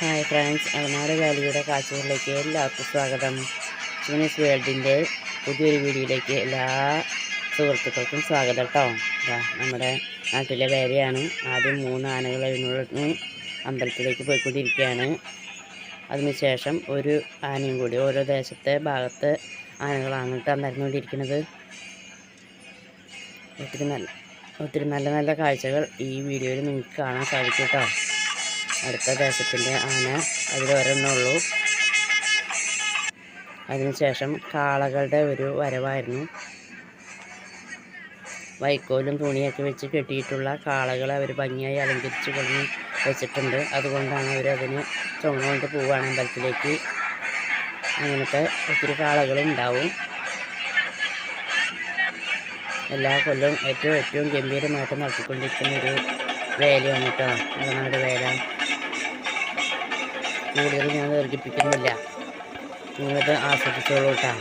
Hi friends അലനാട് വാലിയുടെ കാഴ്ചകളിലേക്ക് എല്ലാവർക്കും സ്വാഗതം. ചൂനീസ് വേൾഡിന്റെ പുതിയൊരു വീഡിയോയിലേക്ക് എല്ലാ സുഹൃത്തുക്കൾക്കും സ്വാഗതം കേട്ടോ നമ്മുടെ നാട്ടിലെ വേലയാണ്. ആദ്യം മൂന്ന് ആനകൾ എഴുന്നള്ളി അമ്പലത്തിലേക്ക് പോയിക്കൊണ്ടിരിക്കുകയാണ്. അതിനുശേഷം ഒരു ആനയും കൂടി ഓരോ ദേശത്തെ ഭാഗത്ത് ആനകളാണ് കേട്ടോ നടന്നുകൊണ്ടിരിക്കുന്നത്. ഒത്തിരി നല്ല ഒത്തിരി നല്ല നല്ല കാഴ്ചകൾ ഈ വീഡിയോയിൽ നിങ്ങൾക്ക് കാണാൻ സാധിക്കും കേട്ടോ അടുത്ത ദേശത്തിന്റെ ആന അതിൽ വരുന്നുള്ളൂ അതിനുശേഷം കാളകളുടെ ഒരു വരവായിരുന്നു. വൈക്കോലും തുണിയൊക്കെ വെച്ച് കെട്ടിയിട്ടുള്ള കാളകളെ അവർ ഭംഗിയായി അലങ്കരിച്ച് കൊണ്ട് വെച്ചിട്ടുണ്ട്. അതുകൊണ്ടാണ് അവർ അതിന് ചുമന്നുകൊണ്ട് പോവുകയാണ് അമ്പലത്തിലേക്ക്. അങ്ങനത്തെ ഒത്തിരി കാളകളും ഉണ്ടാവും. എല്ലാ കൊല്ലവും ഏറ്റവും ഏറ്റവും ഗംഭീരമായിട്ട് നടത്തിക്കൊണ്ടിരിക്കുന്ന ഒരു വേലയാണ് കേട്ടോ മലനാട് വേല കൂടുതൽ ഞാൻ ദീർഘിപ്പിക്കുന്നില്ല. നിങ്ങൾക്ക് ആസ്വദിച്ചോളൂ കേട്ടോ.